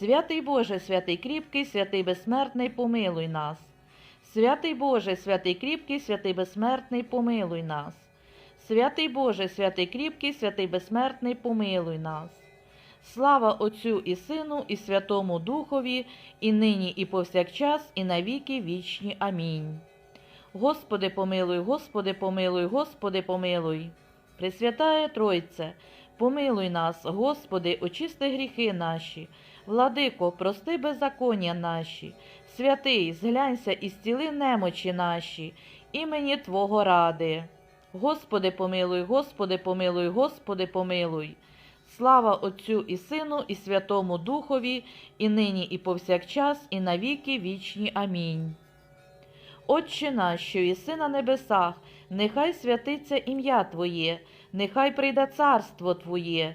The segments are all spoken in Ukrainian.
Святий Боже, святий кріпкий, святий безсмертний, помилуй нас. Святий Боже, святий кріпкий, святий безсмертний, помилуй нас. Святий Боже, святий кріпкий, святий безсмертний, помилуй нас. Слава Отцю і Сину, і Святому Духові, і нині, і повсякчас, і навіки вічні. Амінь. Господи, помилуй, Господи, помилуй, Господи, помилуй. Пресвятає Тройце, помилуй нас, Господи, очисти гріхи наші. Владико, прости беззаконня наші, святий, зглянься і зціли немочі наші, імені Твого ради. Господи, помилуй, Господи, помилуй, Господи, помилуй. Слава Отцю і Сину, і Святому Духові, і нині, і повсякчас, і навіки вічні. Амінь. Отче наш, що єси на небесах, нехай святиться ім'я Твоє, нехай прийде царство Твоє,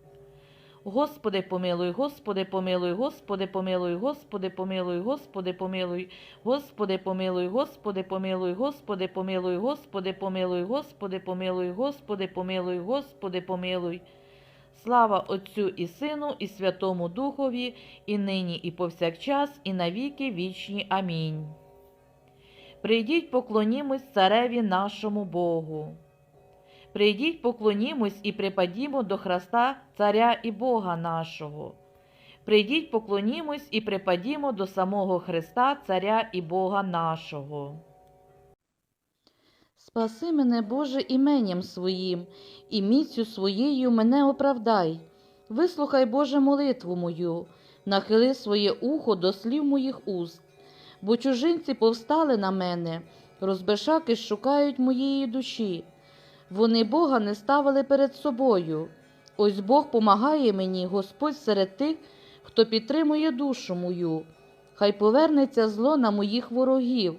Господи, помилуй, Господи, помилуй, Господи, помилуй, Господи, помилуй, Господи, помилуй, Господи, помилуй, Господи, помилуй, Господи, помилуй, Господи, помилуй, Господи, помилуй, Господи, помилуй, Господи, помилуй. Слава Отцю і Сину, і Святому Духові, і нині, і повсякчас, і навіки вічні. Амінь. Прийдіть, поклонімось цареві нашому Богу. Прийдіть, поклонімось і припадімо до Христа, Царя і Бога нашого. Прийдіть, поклонімось і припадімо до самого Христа, Царя і Бога нашого. Спаси мене, Боже, іменем своїм, і міцю своєю мене оправдай. Вислухай, Боже, молитву мою, нахили своє ухо до слів моїх уст, бо чужинці повстали на мене, розбешаки шукають моєї душі. Вони Бога не ставили перед собою. Ось Бог помагає мені, Господь серед тих, хто підтримує душу мою. Хай повернеться зло на моїх ворогів,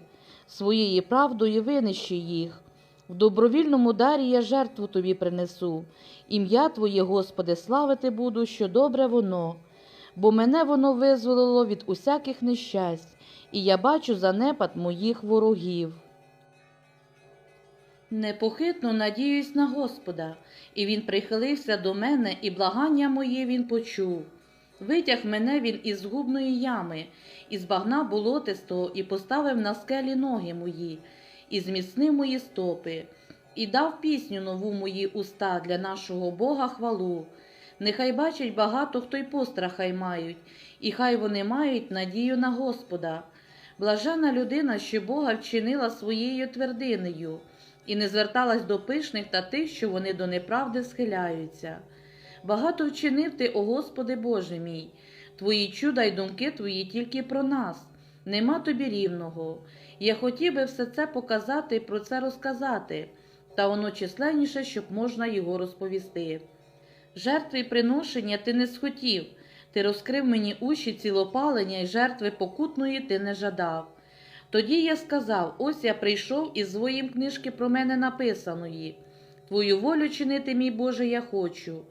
своєю правдою винищи їх. В добровільному дарі я жертву тобі принесу. Ім'я Твоє, Господи, славити буду, що добре воно, бо мене воно визволило від усяких нещасть, і я бачу занепад моїх ворогів. Непохитно надіюсь на Господа, і Він прихилився до мене, і благання моє Він почув. Витяг мене він із згубної ями, із багна болотистого, і поставив на скелі ноги мої, і зміцнив мої стопи, і дав пісню нову мої уста для нашого Бога хвалу. Нехай бачать багато, хто й пострахай мають, і хай вони мають надію на Господа. Блажена людина, що Бога вчинила своєю твердинею, і не зверталась до пишних та тих, що вони до неправди схиляються. Багато вчинив ти, о Господи Боже мій, твої чуда й думки твої тільки про нас, нема тобі рівного. Я хотів би все це показати і про це розказати, та воно численніше, щоб можна його розповісти. Жертви й приношення ти не схотів, ти розкрив мені уші цілопалення, і жертви покутної ти не жадав. Тоді я сказав: ось я прийшов із своїм книжки про мене написаної. Твою волю чинити, мій Боже, я хочу,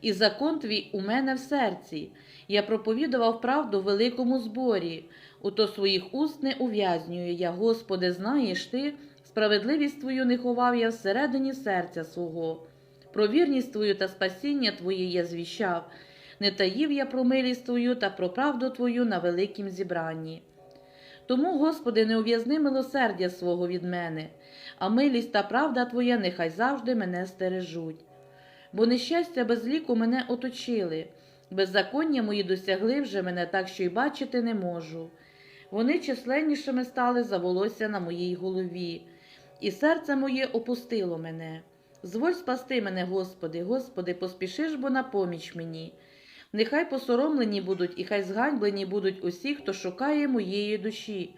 і закон твій у мене в серці. Я проповідував правду в великому зборі, ото своїх уст не ув'язнюю я, Господи, знаєш ти, справедливість твою не ховав я всередині серця свого. Про вірність твою та спасіння Твоє я звіщав, не таїв я про милість Твою та про правду Твою на великім зібранні. Тому, Господи, не ув'язни милосердя свого від мене, а милість та правда Твоя нехай завжди мене стережуть. Бо нещастя без ліку мене оточили, беззаконня мої досягли вже мене так, що й бачити не можу. Вони численнішими стали за волосся на моїй голові, і серце моє опустило мене. Зволь спасти мене, Господи, Господи, поспішиш бо на поміч мені. Нехай посоромлені будуть і хай зганьблені будуть усі, хто шукає моєї душі.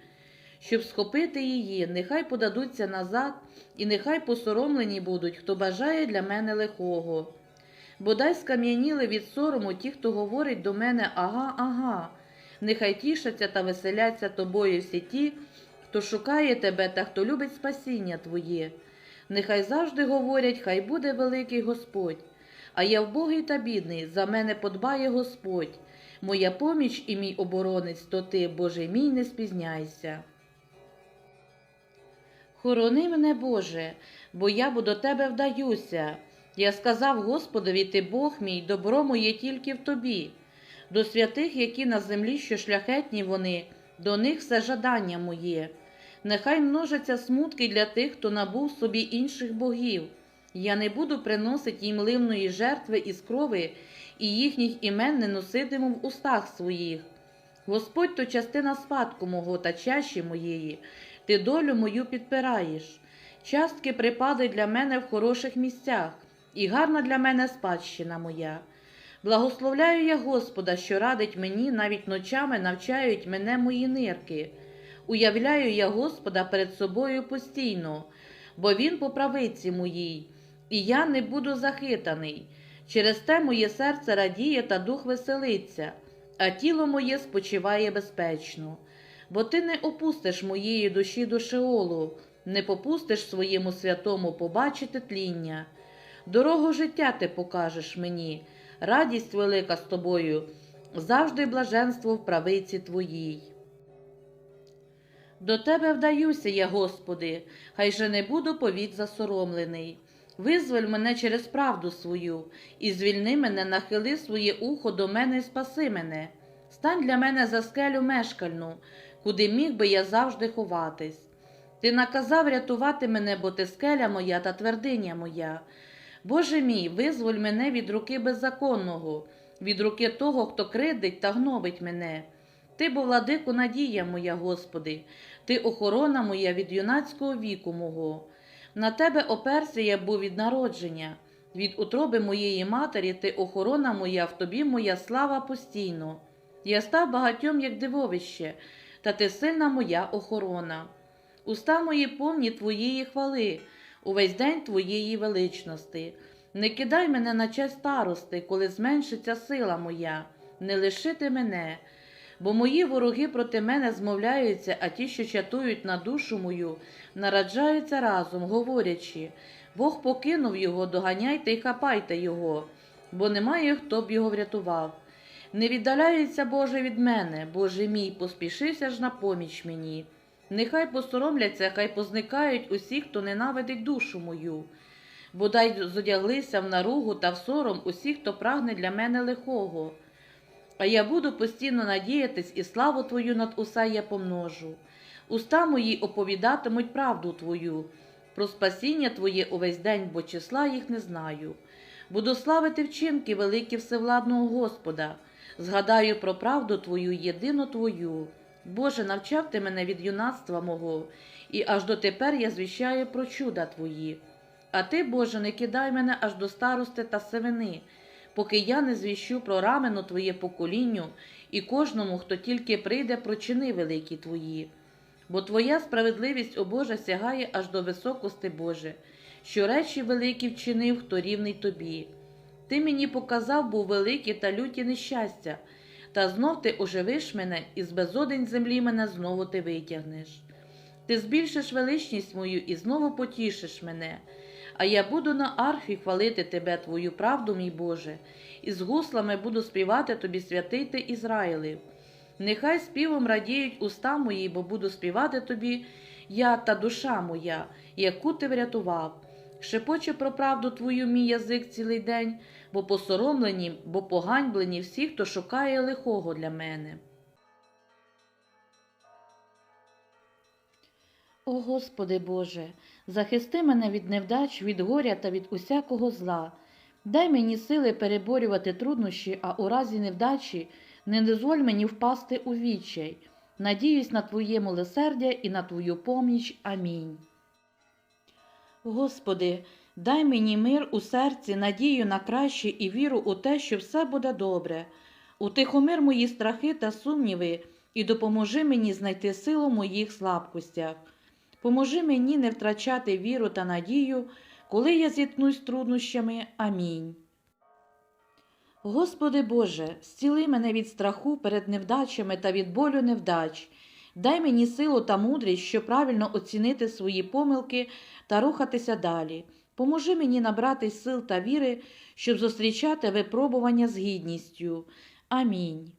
Щоб схопити її, нехай подадуться назад, і нехай посоромлені будуть, хто бажає для мене лихого. Бодай скам'яніли від сорому ті, хто говорить до мене ага, ага. Нехай тішаться та веселяться тобою всі ті, хто шукає тебе та хто любить спасіння Твоє. Нехай завжди говорять, хай буде великий Господь. А я вбогий та бідний, за мене подбає Господь. Моя поміч і мій оборонець, то ти, Боже мій, не спізняйся. Хорони мене, Боже, бо я бо до тебе вдаюся. Я сказав Господові, ти Бог мій, добро моє тільки в тобі. До святих, які на землі, що шляхетні вони, до них все жадання моє. Нехай множаться смутки для тих, хто набув собі інших богів. Я не буду приносити їм ливної жертви із крови, і їхніх імен не носитиму в устах своїх. Господь то частина спадку мого та чаші моєї, ти долю мою підпираєш. Частки припади для мене в хороших місцях, і гарна для мене спадщина моя. Благословляю я Господа, що радить мені, навіть ночами навчають мене мої нирки. Уявляю я Господа перед собою постійно, бо Він по правиці моїй, і я не буду захитаний. Через те моє серце радіє та дух веселиться, а тіло моє спочиває безпечно. Бо ти не опустиш моєї душі до Шеолу, не попустиш своєму святому побачити тління. Дорогу життя ти покажеш мені, радість велика з тобою, завжди блаженство в правиці твоїй. До тебе вдаюся я, Господи, хай же не буду повік засоромлений. Визволь мене через правду свою, і звільни мене, нахили своє ухо до мене і спаси мене. Стань для мене за скелю мешкальну, куди міг би я завжди ховатись. Ти наказав рятувати мене, бо ти скеля моя та твердиня моя. Боже мій, визволь мене від руки беззаконного, від руки того, хто кридить та гнобить мене. Ти бо владику надія моя, Господи, ти охорона моя від юнацького віку мого. На тебе оперся я був від народження, від утроби моєї матері ти охорона моя, в тобі моя слава постійно. Я став багатьом, як дивовище, та ти сильна моя охорона. Уста мої повні твоєї хвали, увесь день твоєї величності. Не кидай мене на честь старости, коли зменшиться сила моя, не лишити мене, бо мої вороги проти мене змовляються, а ті, що чатують на душу мою, нараджаються разом, говорячи Бог покинув його, доганяйте й хапайте його, бо немає хто б його врятував. Не віддаляється Боже від мене, Боже мій, поспішися ж на поміч мені. Нехай посоромляться, хай позникають усі, хто ненавидить душу мою. Бодай зодяглися в наругу та в сором усі, хто прагне для мене лихого. А я буду постійно надіятись, і славу Твою над усе я помножу. Уста мої оповідатимуть правду Твою, про спасіння Твоє увесь день, бо числа їх не знаю. Буду славити вчинки великі Всевладного Господа, згадаю про правду Твою, єдину Твою. Боже, навчав ти мене від юнацтва мого, і аж дотепер я звіщаю про чуда Твої. А ти, Боже, не кидай мене аж до старости та сивини, поки я не звіщу про рамено Твоє поколінню і кожному, хто тільки прийде, про чини великі Твої. Бо Твоя справедливість, о Боже, сягає аж до високости Боже, що речі великі вчинив, хто рівний Тобі. Ти мені показав був великі та люті нещастя, та знов ти оживиш мене, і з безодень землі мене знову ти витягнеш. Ти збільшиш величність мою і знову потішиш мене, а я буду на арфі хвалити тебе, твою правду, мій Боже, і з гуслами буду співати тобі святий ти Ізраїлів. Нехай співом радіють уста мої, бо буду співати тобі, я та душа моя, яку ти врятував. Шепоче про правду твою мій язик цілий день, бо посоромлені, бо поганьблені всі, хто шукає лихого для мене. О Господи Боже, захисти мене від невдач, від горя та від усякого зла. Дай мені сили переборювати труднощі, а у разі невдачі не дозволь мені впасти у відчай. Надіюсь на Твоє милосердя і на Твою поміч. Амінь. Господи, дай мені мир у серці, надію на краще і віру у те, що все буде добре. Утихомир мої страхи та сумніви і допоможи мені знайти силу моїх слабкостях. Поможи мені не втрачати віру та надію, коли я зіткнусь з труднощами. Амінь. Господи Боже, зціли мене від страху перед невдачами та від болю невдач. Дай мені силу та мудрість, щоб правильно оцінити свої помилки та рухатися далі. Поможи мені набрати сил та віри, щоб зустрічати випробування з гідністю. Амінь.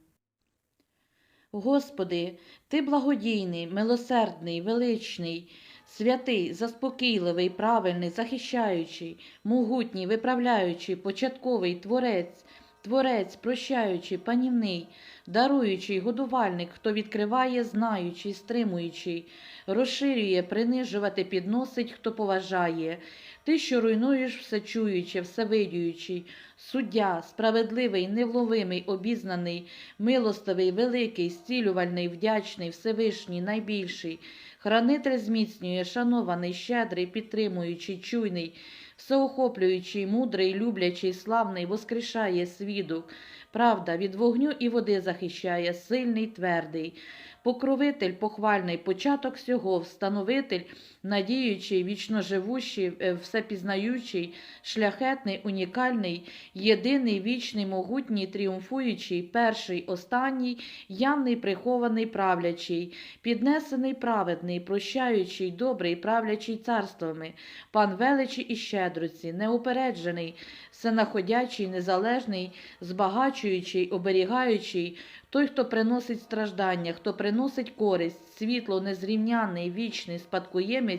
Господи, Ти благодійний, милосердний, величний, святий, заспокійливий, правильний, захищаючий, могутній, виправляючий, початковий, творець, творець, прощаючий, панівний, даруючий, годувальник, хто відкриває, знаючий, стримуючий, розширює, принижувати, підносить, хто поважає. Ти, що руйнуєш всечуюче, всевидюючий, суддя, справедливий, невловимий, обізнаний, милостивий, великий, зцілювальний, вдячний, всевишній, найбільший, хранитель зміцнює, шанований, щедрий, підтримуючий, чуйний, всеохоплюючий, мудрий, люблячий, славний, воскрешає свідок, правда, від вогню і води захищає, сильний, твердий, покровитель, похвальний, початок всього, встановитель, надіючий, вічноживущий, е, всепізнаючий, шляхетний, унікальний, єдиний, вічний, могутній, тріумфуючий, перший, останній, явний, прихований, правлячий, піднесений, праведний, прощаючий, добрий, правлячий царствами, пан величі і щедроці, неупереджений, всенаходячий, незалежний, збагачуючий, оберігаючий, той, хто приносить страждання, хто приносить користь, світло, незрівняний, вічний, спадкоємець,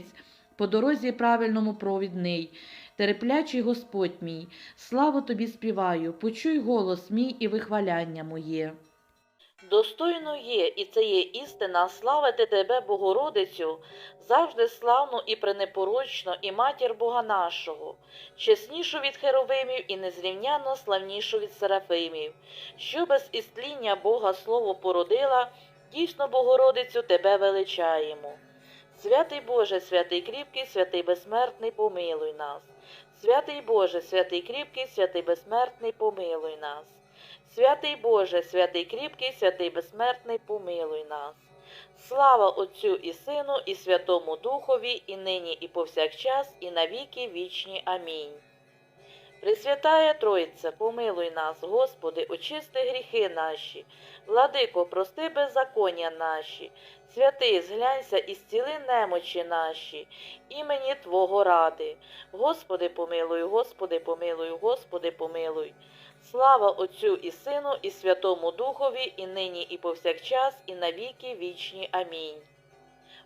по дорозі правильному провідний, терплячий Господь мій, славу тобі співаю, почуй голос мій і вихваляння моє. Достойно є, і це є істина, славити тебе, Богородицю, завжди славну і пренепорочну, і матір Бога нашого, чеснішу від херовимів і незрівняно славнішу від серафимів, що без істління Бога Слово породила, дійсно, Богородицю, тебе величаємо. Святий Боже, святий кріпкий, святий безсмертний, помилуй нас. Святий Боже, святий кріпкий, святий безсмертний, помилуй нас. Святий Боже, святий кріпкий, святий безсмертний, помилуй нас. Слава Отцю і Сину, і Святому Духові, і нині, і повсякчас, і навіки вічні. Амінь. Пресвятая Тройця, помилуй нас, Господи, очисти гріхи наші, владико, прости беззаконня наші, святий, зглянься і зціли немочі наші, імені Твого ради. Господи, помилуй, Господи, помилуй, Господи, помилуй. Слава Отцю і Сину, і Святому Духові, і нині, і повсякчас, і навіки вічні. Амінь.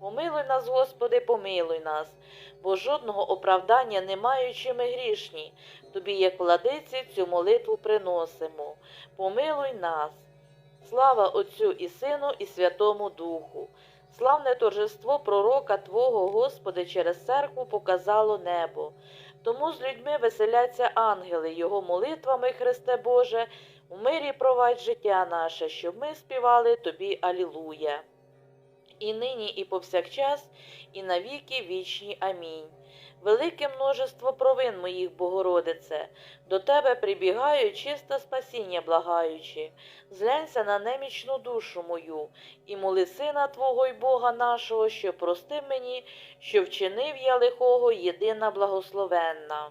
Помилуй нас, Господи, помилуй нас, бо жодного оправдання не маючи ми грішні, тобі, як владиці, цю молитву приносимо. Помилуй нас. Слава Отцю і Сину, і Святому Духу. Славне торжество пророка Твого, Господи, через церкву показало небо. Тому з людьми веселяться ангели, Його молитвами, Христе Боже, у мирі провадь життя наше, щоб ми співали Тобі Алілуя. І нині, і повсякчас, і навіки вічні. Амінь. Велике множество провин моїх, Богородице, до тебе прибігаю, чисте спасіння благаючи, зглянься на немічну душу мою, і моли сина Твого й Бога нашого, що прости мені, що вчинив я лихого, єдина благословенна.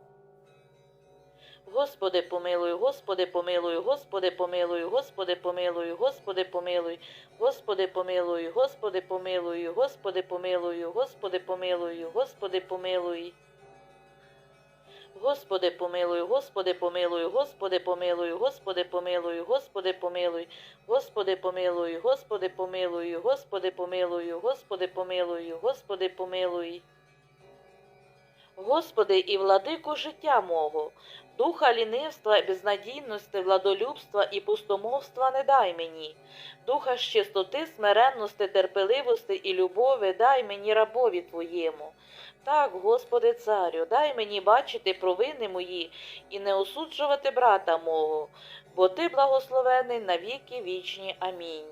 Господи, помилуй, Господи, помилуй, Господи, помилуй, Господи, помилуй, Господи, помилуй, Господи, помилуй, Господи, помилуй, Господи, помилуй, Господи, помилуй, Господи, помилуй. Господи, помилуй, Господи, помилуй, Господи, помилуй, Господи, помилуй, Господи, помилуй, Господи, помилуй, Господи, помилуй, Господи, помилуй, Господи, помилуй, Господи, помилуй. Господи, і владику життя мого, духа лінивства, безнадійності, владолюбства і пустомовства не дай мені, духа з чистоти, смиренності, терпеливості і любові дай мені рабові Твоєму. Так, Господи Царю, дай мені бачити провини мої і не осуджувати брата мого, бо Ти благословений на віки вічні. Амінь.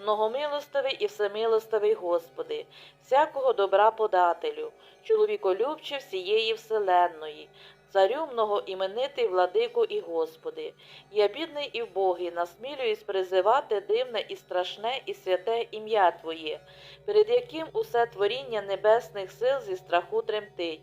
Многомилостивий і всемилостивий Господи, всякого добра подателю, чоловіколюбче всієї вселенної, царю многоіменитий владику і Господи, я бідний і вбогий, насмілююсь призивати дивне і страшне і святе ім'я Твоє, перед яким усе творіння небесних сил зі страху тремтить,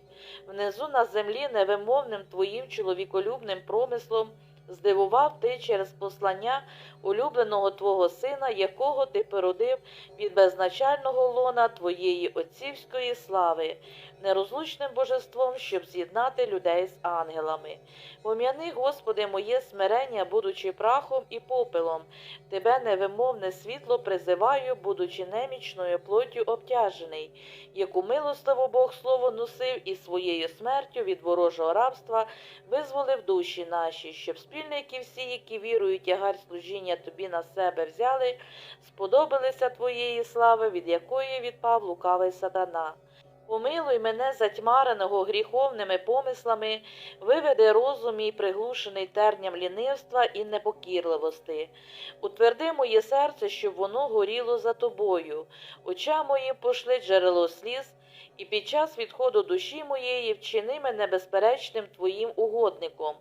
внизу на землі невимовним Твоїм чоловіколюбним промислом здивував Ти через послання улюбленого Твого Сина, якого Ти породив від безначального лона Твоєї отцівської слави, нерозлучним божеством, щоб з'єднати людей з ангелами. Пом'яни, Господи, моє смирення, будучи прахом і попелом, Тебе невимовне світло призиваю, будучи немічною плоттю обтяжений, яку милостиво Бог слово носив і своєю смертю від ворожого рабства визволив душі наші, щоб спільники всі, які вірують тягар служіння тобі на себе взяли, сподобалися твоєї слави, від якої відпав лукавий сатана. Помилуй мене затьмареного гріховними помислами, виведи розум мій приглушений терням лінивства і непокірливости. Утверди моє серце, щоб воно горіло за тобою, очам моїм пошли джерело сліз, і під час відходу душі моєї вчини мене безперечним твоїм угодником,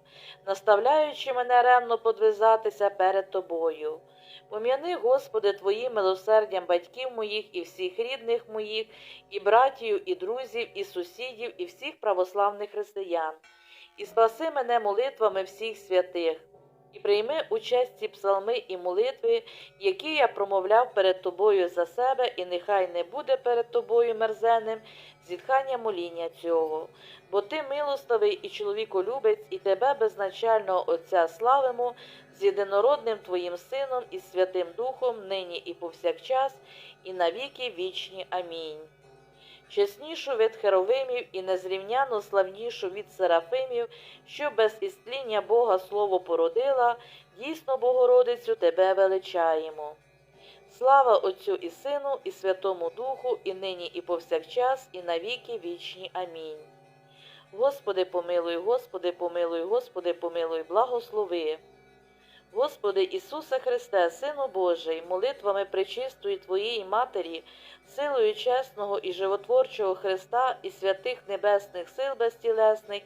наставляючи мене ревно подвизатися перед тобою. Пом'яни, Господи, Твоїм милосердям батьків моїх і всіх рідних моїх, і братів, і друзів, і сусідів, і всіх православних християн, і спаси мене молитвами всіх святих, і прийми участь ці псалми і молитви, які я промовляв перед Тобою за себе, і нехай не буде перед Тобою мерзенним зітхання моління цього. Бо ти милостивий і чоловіколюбець, і тебе безначального Отця славимо з єдинородним Твоїм Сином і Святим Духом, нині і повсякчас, і навіки вічні. Амінь. Чеснішу від херовимів і незрівняно славнішу від серафимів, що без істління Бога Слово породила, дійсно, Богородицю, Тебе величаємо. Слава Отцю і Сину, і Святому Духу, і нині, і повсякчас, і навіки вічні. Амінь. Господи, помилуй, Господи, помилуй, Господи, помилуй, благослови. Господи Ісусе Христе, Сину Божий, молитвами пречистої Твоєї Матері, силою чесного і животворчого Христа і святих небесних сил безтілесних,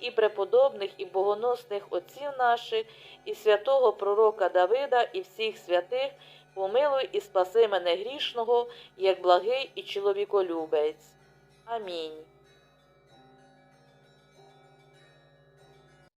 і преподобних, і богоносних отців наших, і святого Пророка Давида, і всіх святих, помилуй і спаси мене грішного, як благий і чоловіколюбець. Амінь.